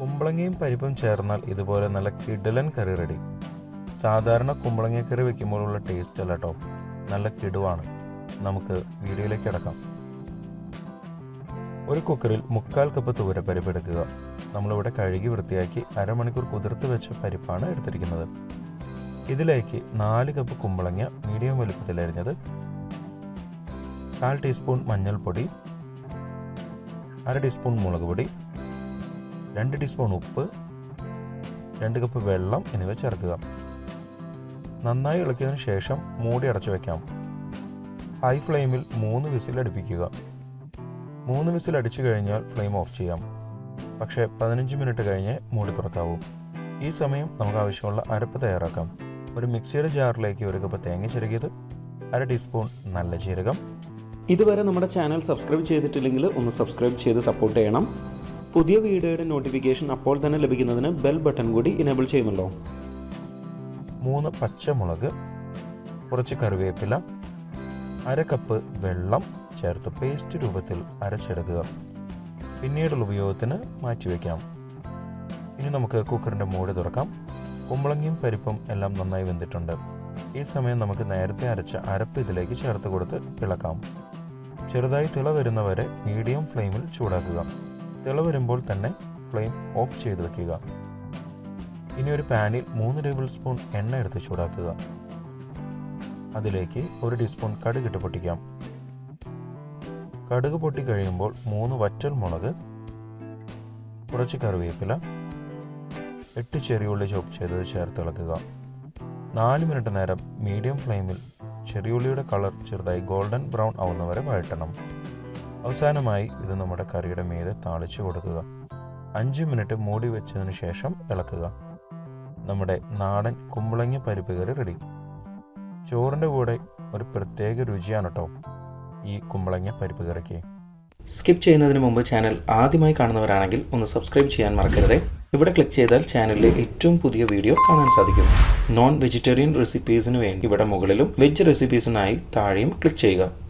കുമ്പളങ്ങയും പരിപ്പും ചേർന്നാൽ ഇതുപോലെ നല്ല കിടലൻ കറി റെഡി സാധാരണ കുമ്പളങ്ങക്കറി വെക്കുമ്പോഴുള്ള ടേസ്റ്റ് അല്ല കേട്ടോ നല്ല കിടുവാണ്. നമുക്ക് വീഡിയോയിലേക്ക് അടക്കാം ഒരു കുക്കറിൽ മുക്കാൽ കപ്പ് തൂരപ്പരിപ്പ് എടുക്കുക. നമ്മളിവിടെ കഴുകി വൃത്തിയാക്കി അരമണിക്കൂർ കുതിർത്ത് വെച്ച പരിപ്പാണ് എടുത്തിരിക്കുന്നത്. ഇതിലേക്ക് നാല് കപ്പ് കുമ്പളങ്ങ മീഡിയം വലുപ്പത്തിലരിഞ്ഞത് കാൽ ടീസ്പൂൺ മഞ്ഞൾപ്പൊടി അര ടീസ്പൂൺ മുളക് പൊടി രണ്ട് ടീസ്പൂൺ ഉപ്പ് രണ്ട് കപ്പ് വെള്ളം എന്നിവ ചേർക്കുക. നന്നായി ഇളക്കിയതിനു ശേഷം മൂടി അടച്ചു വയ്ക്കാം ഹൈ ഫ്ലെയിമിൽ മൂന്ന് വിസിൽ അടുപ്പിക്കുക. മൂന്ന് വിസിൽ അടിച്ചു കഴിഞ്ഞാൽ ഫ്ലെയിം ഓഫ് ചെയ്യാം. പക്ഷേ പതിനഞ്ച് മിനിറ്റ് കഴിഞ്ഞേ മൂടി തുറക്കാവൂ. ഈ സമയം നമുക്ക് ആവശ്യമുള്ള അരപ്പ് തയ്യാറാക്കാം. ഒരു മിക്സിയുടെ ജാറിലേക്ക് ഒരു കപ്പ് തേങ്ങ ചിരകിയത് അര ടീസ്പൂൺ നല്ല ജീരകം. ഇതുവരെ നമ്മുടെ ചാനൽ സബ്സ്ക്രൈബ് ചെയ്തിട്ടില്ലെങ്കിൽ ഒന്ന് സബ്സ്ക്രൈബ് ചെയ്ത് സപ്പോർട്ട് ചെയ്യണം. പുതിയ വീഡിയോയുടെ നോട്ടിഫിക്കേഷൻ അപ്പോൾ തന്നെ ലഭിക്കുന്നതിന് ബെൽ ബട്ടൺ കൂടി ഇനേബിൾ ചെയ്യുമല്ലോ. മൂന്ന് പച്ചമുളക് കുറച്ച് കറിവേപ്പില അര കപ്പ് വെള്ളം ചേർത്ത് പേസ്റ്റ് രൂപത്തിൽ അരച്ചെടുക്കുക. പിന്നീടുള്ള ഉപയോഗത്തിന് മാറ്റിവെക്കാം ഇനി നമുക്ക് കുക്കറിന്റെ മൂടി തുറക്കാം. കുമ്പളങ്ങയും പരിപ്പും എല്ലാം നന്നായി വെന്തിട്ടുണ്ട്. ഈ സമയം നമുക്ക് നേരത്തെ അരച്ച അരപ്പ് ഇതിലേക്ക് ചേർത്ത് കൊടുത്ത് ഇളക്കാം ചെറുതായി തിള വരുന്നവരെ മീഡിയം ഫ്ലെയിമിൽ ചൂടാക്കുക. തിള വരുമ്പോൾ തന്നെ ഫ്ലെയിം ഓഫ് ചെയ്ത് വെക്കുക. ഇനി ഒരു പാനിൽ മൂന്ന് ടേബിൾ സ്പൂൺ എണ്ണ എടുത്ത് ചൂടാക്കുക. അതിലേക്ക് ഒരു ടീസ്പൂൺ കടുകിട്ട് പൊട്ടിക്കാം. കടുക് പൊട്ടി കഴിയുമ്പോൾ മൂന്ന് വറ്റൽ മുളക് കുറച്ച് കറിവേപ്പില എട്ട് ചെറിയുള്ളി ചോപ്പ് ചെയ്തത് ചേർത്ത് ഇളക്കുക. നാല് മിനിറ്റ് നേരം മീഡിയം ഫ്ലെയിമിൽ ചെറിയുള്ളിയുടെ കളർ ചെറുതായി ഗോൾഡൻ ബ്രൗൺ ആവുന്നവരെ വഴറ്റണം. അവസാനമായി ഇത് നമ്മുടെ കറിയുടെ മീതെ താളിച്ചു കൊടുക്കുക. അഞ്ച് മിനിറ്റ് മൂടി വെച്ചതിന് ശേഷം ഇളക്കുക. നമ്മുടെ നാടൻ കുമ്പളങ്ങ പരിപ്പ് കറി റെഡി ചോറിന്റെ കൂടെ ഒരു പ്രത്യേക രുചിയാണ് കേട്ടോ ഈ കുമ്പളങ്ങ പരിപ്പ് കറിക്ക്. സ്കിപ്പ് ചെയ്യുന്നതിന് മുമ്പ് ചാനൽ ആദ്യമായി കാണുന്നവരാണെങ്കിൽ ഒന്ന് സബ്സ്ക്രൈബ് ചെയ്യാൻ മറക്കരുത്. ഇവിടെ ക്ലിക്ക് ചെയ്താൽ ചാനലിലെ ഏറ്റവും പുതിയ വീഡിയോ കാണാൻ സാധിക്കും. നോൺ വെജിറ്റേറിയൻ റെസിപ്പീസിന് വേണ്ടി ഇവിടെ മുകളിലും വെജ് റെസിപ്പീസിനായി താഴെയും ക്ലിക്ക് ചെയ്യുക.